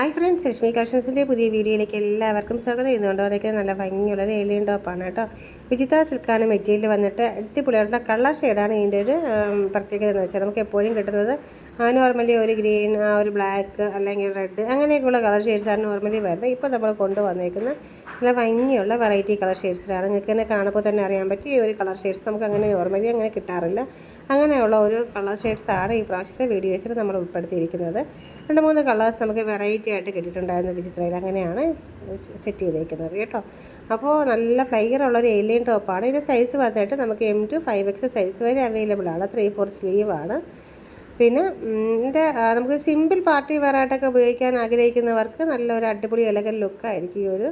Hi friends Lakshmi കളക്ഷൻസിന്റെ പുതിയ വീഡിയോയിലേക്ക് എല്ലാവർക്കും സ്വാഗതം. ചെയ്യുന്നുണ്ടോ അതൊക്കെ നല്ല ഭംഗിയുള്ളൊരു ഏലിയൻ ടോപ്പാണ് കേട്ടോ. വിചിത്ര സിൽക്കാണ് മെറ്റീരിയൽ വന്നിട്ട് അടിപൊളിയായിട്ടുള്ള കളർ ഷെയ്ഡാണ് ഇതിന്റെ ഒരു പ്രത്യേകത എന്ന് വെച്ചാൽ നമുക്ക് എപ്പോഴും കിട്ടുന്നത്. നോർമലി ഒരു ഗ്രീൻ ഒരു ബ്ലാക്ക് അല്ലെങ്കിൽ റെഡ് അങ്ങനെയൊക്കെയുള്ള കളർ ഷെയ്ഡ്സാണ് നോർമലി വരുന്നത്. ഇപ്പോൾ നമ്മൾ കൊണ്ടുവന്നേക്കുന്ന നല്ല ഭംഗിയുള്ള വെറൈറ്റി കളർ ഷെയ്ഡ്സിലാണ് നിങ്ങൾക്ക് തന്നെ കാണുമ്പോൾ തന്നെ അറിയാൻ പറ്റും ഈ ഒരു കളർ ഷെയ്ഡ്സ് നമുക്ക് അങ്ങനെ നോർമലി അങ്ങനെ കിട്ടാറില്ല. അങ്ങനെയുള്ള ഒരു കളർ ഷെയ്ഡ്സാണ് ഈ പ്രാവശ്യത്തെ വീഡിയോസിൽ നമ്മൾ ഉൾപ്പെടുത്തിയിരിക്കുന്നത്. രണ്ട് മൂന്ന് കളേഴ്സ് നമുക്ക് വെറൈറ്റി ആയിട്ട് കിട്ടിയിട്ടുണ്ടായിരുന്നു വിചിത്രയിൽ അങ്ങനെയാണ് സെറ്റ് ചെയ്തേക്കുന്നത് കേട്ടോ. അപ്പോൾ നല്ല ഫ്ലൈഗർ ഉള്ള ഒരു എയിലിയൻ ടോപ്പാണ് ഇതിന്റെ സൈസ് വന്നിട്ട് നമുക്ക് M two five X size വരെ അവൈലബിൾ ആണ്. ത്രീ ഫോർ ആണ്. പിന്നെ ഇതിന്റെ നമുക്ക് സിമ്പിൾ പാർട്ടി വെയറായിട്ടൊക്കെ ഉപയോഗിക്കാൻ ആഗ്രഹിക്കുന്നവർക്ക് നല്ലൊരു അടിപൊളി ഇലകൻ ലുക്കായിരിക്കും ഈ ഒരു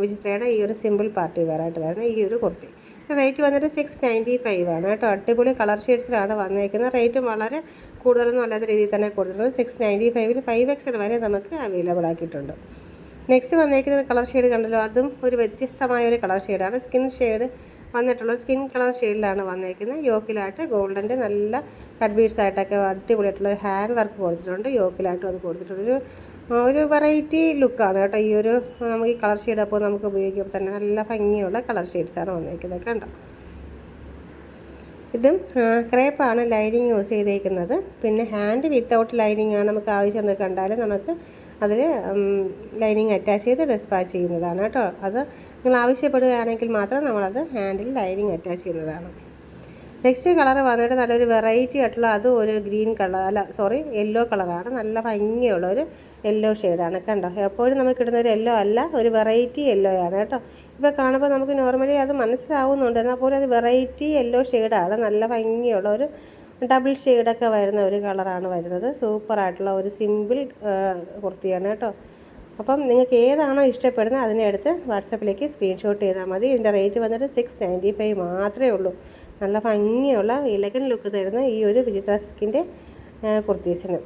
വിചിത്രയുടെ ഈ ഒരു സിമ്പിൾ പാർട്ടി വെയറായിട്ട് വരുന്ന ഈ ഒരു കുർത്തി. റേറ്റ് വന്നിട്ട് സിക്സ് നയന്റി ഫൈവ് ആണ് കേട്ടോ. അടിപൊളി കളർ ഷെയ്ഡ്സിലാണ് വന്നേക്കുന്നത്. റേറ്റും വളരെ കൂടുതലൊന്നും അല്ലാത്ത രീതിയിൽ തന്നെ കൊടുത്തിട്ടുണ്ട്. സിക്സ് നയന്റി ഫൈവിൽ ഫൈവ് എക്സൽ വരെ നമുക്ക് അവൈലബിൾ ആക്കിയിട്ടുണ്ട്. നെക്സ്റ്റ് വന്നേക്കുന്ന കളർ ഷെയ്ഡ് കണ്ടല്ലോ. അതും ഒരു വ്യത്യസ്തമായ ഒരു കളർ ഷെയ്ഡാണ് സ്കിൻ ഷെയ്ഡ് വന്നിട്ടുള്ള സ്കിൻ കളർ ഷെയ്ഡിലാണ് വന്നേക്കുന്നത്. യോക്കിലായിട്ട് ഗോൾഡന്റെ നല്ല കട്ട് ബീഡ്സ് ആയിട്ടൊക്കെ അടിപൊളിയായിട്ടുള്ള ഹാൻഡ് വർക്ക് കൊടുത്തിട്ടുണ്ട്. യോക്കിലായിട്ടും അത് കൊടുത്തിട്ടുണ്ട്. ഒരു ഒരു വെറൈറ്റി ലുക്കാണ് കേട്ടോ. ഈ ഒരു നമുക്ക് ഈ കളർ ഷെയ്ഡ് അപ്പോൾ നമുക്ക് ഉപയോഗിക്കുമ്പോൾ തന്നെ നല്ല ഭംഗിയുള്ള കളർ ഷെയ്ഡ്സാണ് വന്നേക്കുന്നത്. കണ്ടോ? ഇതും ക്രേപ്പാണ് ലൈനിങ് യൂസ് ചെയ്തേക്കുന്നത്. പിന്നെ ഹാൻഡ് വിത്തൗട്ട് ലൈനിങ് ആണ് നമുക്ക് ആവശ്യം എന്ന് കണ്ടാൽ നമുക്ക് അതിൽ ലൈനിങ് അറ്റാച്ച് ചെയ്ത് ഡിസ്പാച്ച് ചെയ്യുന്നതാണ് കേട്ടോ. അത് നിങ്ങൾ ആവശ്യപ്പെടുകയാണെങ്കിൽ മാത്രം നമ്മളത് ഹാൻഡിൽ ലൈനിങ് അറ്റാച്ച് ചെയ്യുന്നതാണ്. നെക്സ്റ്റ് കളർ വന്നിട്ട് നല്ലൊരു വെറൈറ്റി ആയിട്ടുള്ള അതും ഒരു ഗ്രീൻ കളർ അല്ല സോറി യെല്ലോ കളറാണ് നല്ല ഭംഗിയുള്ള ഒരു യെല്ലോ ഷെയ്ഡാണ് കണ്ടോ? എപ്പോഴും നമുക്ക് ഇടുന്ന ഒരു യെല്ലോ അല്ല ഒരു വെറൈറ്റി യെല്ലോ ആണ് കേട്ടോ. ഇപ്പോൾ കാണുമ്പോൾ നമുക്ക് നോർമലി അത് മനസ്സിലാവുന്നുണ്ട്. എന്നാൽ പോലും അത് വെറൈറ്റി യെല്ലോ ഷെയ്ഡാണ് നല്ല ഭംഗിയുള്ള ഒരു ഡബിൾ ഷെയ്ഡൊക്കെ വരുന്ന ഒരു കളറാണ് വരുന്നത്. സൂപ്പറായിട്ടുള്ള ഒരു സിമ്പിൾ കുർത്തിയാണ് കേട്ടോ. അപ്പം നിങ്ങൾക്ക് ഏതാണോ ഇഷ്ടപ്പെടുന്നത് അതിനെ എടുത്ത് വാട്സപ്പിലേക്ക് സ്ക്രീൻഷോട്ട് ചെയ്താൽ മതി. ഇതിന്റെ റേറ്റ് വന്നിട്ട് സിക്സ് നയന്റി ഫൈവ് മാത്രമേ ഉള്ളൂ. നല്ല ഭംഗിയുള്ള ഇലകൻ ലുക്ക് തരുന്ന ഈ ഒരു വിചിത്ര സിൽക്കിന്റെ കുർത്തീസിന്.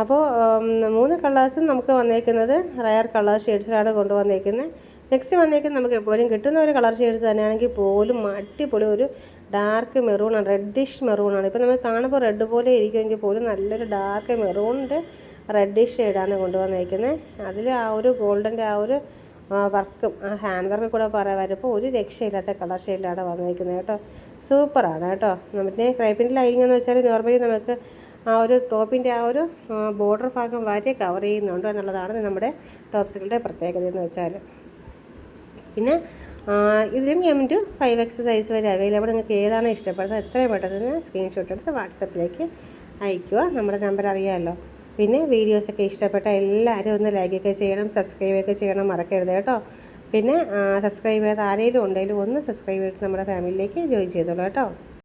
അപ്പോൾ മൂന്ന് കളേഴ്സും നമുക്ക് വന്നേക്കുന്നത് റയർ കളർ ഷെയ്ഡ്സിലാണ് കൊണ്ടുവന്നേക്കുന്നത്. നെക്സ്റ്റ് വന്നേക്കുന്നത് നമുക്ക് എപ്പോഴും കിട്ടുന്ന ഒരു കളർ ഷെയ്ഡ്സ് തന്നെയാണെങ്കിൽ പോലും അടിപൊളി ഒരു ഡാർക്ക് മെറൂണാണ് റെഡിഷ് മെറൂണാണ് ഇപ്പോൾ നമുക്ക് കാണുമ്പോൾ റെഡ് പോലെ ഇരിക്കുമെങ്കിൽ പോലും നല്ലൊരു ഡാർക്ക് മെറൂണിന്റെ റെഡിഷ് ഷെയ്ഡാണ് കൊണ്ടുവന്നേക്കുന്നത്. അതിൽ ആ ഒരു ഗോൾഡന്റെ ആ ഒരു വർക്കും ആ ഹാൻഡ് വർക്ക് കൂടെ പറയാൻ വരുമ്പോൾ ഒരു രക്ഷയില്ലാത്ത കളർ ഷെയ്ഡിലാണ് വന്നേക്കുന്നത് കേട്ടോ. സൂപ്പറാണ് കേട്ടോ. പിന്നെ ക്രൈപ്പിന്റെ ലൈനിങ് എന്ന് വെച്ചാൽ നോർമലി നമുക്ക് ആ ഒരു ടോപ്പിന്റെ ആ ഒരു ബോർഡർ ഭാഗം വരെ കവർ ചെയ്യുന്നുണ്ട് എന്നുള്ളതാണ് നമ്മുടെ ടോപ്സുകളുടെ പ്രത്യേകത എന്ന് വെച്ചാൽ. പിന്നെ ഇതിലും M two five X size വരെ അവൈലബിൾ നിങ്ങൾക്ക് ഏതാണ് ഇഷ്ടപ്പെടുന്നത് എത്രയും പെട്ടെന്ന് സ്ക്രീൻഷോട്ട് എടുത്ത് വാട്സപ്പിലേക്ക് അയയ്ക്കുക. നമ്മുടെ നമ്പർ അറിയാമല്ലോ. പിന്നെ വീഡിയോസൊക്കെ ഇഷ്ടപ്പെട്ട എല്ലാവരും ഒന്ന് ലൈക്കൊക്കെ ചെയ്യണം സബ്സ്ക്രൈബൊക്കെ ചെയ്യണം മറക്കരുത് കേട്ടോ. പിന്നെ സബ്സ്ക്രൈബ് ചെയ്യാത്ത ആരെങ്കിലും ഉണ്ടെങ്കിലും ഒന്ന് സബ്സ്ക്രൈബ് ചെയ്തിട്ട് നമ്മുടെ ഫാമിലിയിലേക്ക് ജോയിൻ ചെയ്തോളൂ കേട്ടോ.